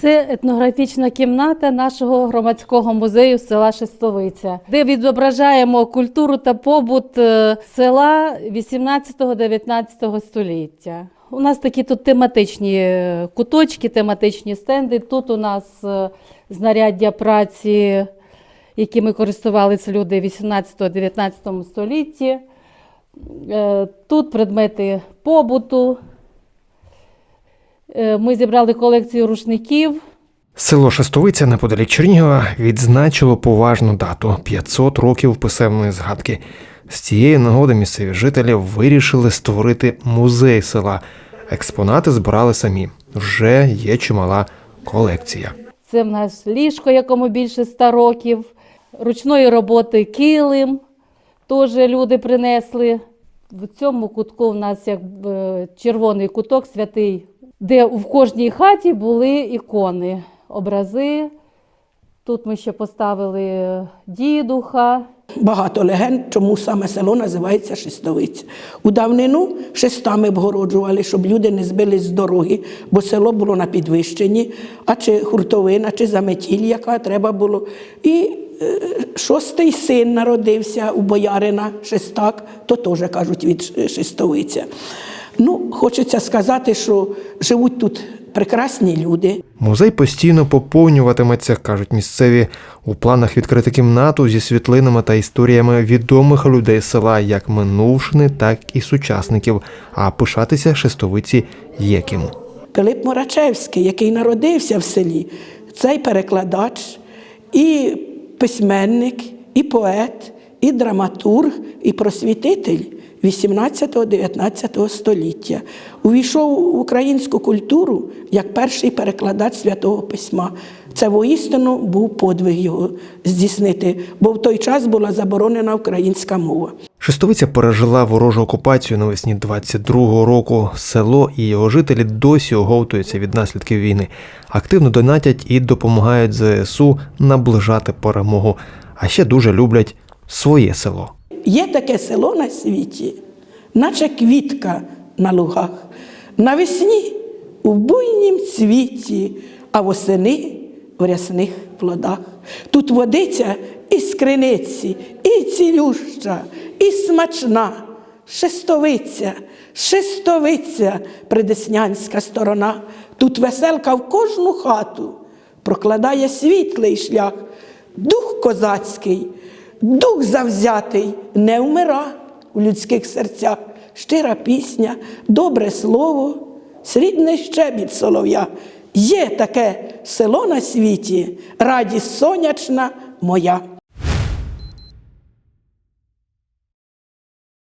Це етнографічна кімната нашого громадського музею села Шестовиця, де відображаємо культуру та побут е, села 18-19 століття. У нас такі тут тематичні е, куточки, тематичні стенди. Тут у нас е, знаряддя праці, якими користувалися люди в 18-19 столітті. Тут предмети побуту. Е, Ми зібрали колекцію рушників. Село Шестовиця неподалік Чернігова відзначило поважну дату 500 років писемної згадки. З цієї нагоди місцеві жителі вирішили створити музей села. Експонати збирали самі. Вже є чимала колекція. Це в нас ліжко, якому більше 100 років, ручної роботи килим, теж люди принесли. В цьому кутку в нас як е, червоний куток святий, де в кожній хаті були ікони, образи. Тут ми ще поставили дідуха, Багато легенд, чому саме село називається Шестовиця. У давнину шестами обгороджували, щоб люди не збились з дороги, бо село було на підвищенні, а чи хуртовина, чи заметіль, яка треба було. І е, шостий син народився у боярина Шестак, то теж кажуть від Шестовиця. Ну, хочеться сказати, що живуть тут прекрасні люди. Музей постійно поповнюватиметься, кажуть місцеві. У планах відкрити кімнату зі світлинами та історіями відомих людей села, як минувшини, так і сучасників. А пишатися шестовиці є ким. Пилип Морачевський, який народився в селі, цей перекладач, і письменник, і поет, і драматург, і просвітитель 18-19 століття. Увійшов в українську культуру як перший перекладач святого письма. Це воістину був подвиг його здійснити, бо в той час була заборонена українська мова. Шестовиця пережила ворожу окупацію навесні 22-го року. Село і його жителі досі оговтуються від наслідків війни. Активно донатять і допомагають ЗСУ наближати перемогу. А ще дуже люблять своє село. Є таке село на світі, наче квітка на лугах, навесні у буйнім цвіті, а восени в рясних плодах. Тут водиця і з і цілюща, і смачна, шестовиця, шестовиця, придеснянська сторона. Тут веселка в кожну хату прокладає світлий шлях, дух козацький. Дух завзятий не вмира у людських серцях. Щира пісня, добре слово, срібний щебіт солов'я. Є таке село на світі, радість сонячна моя.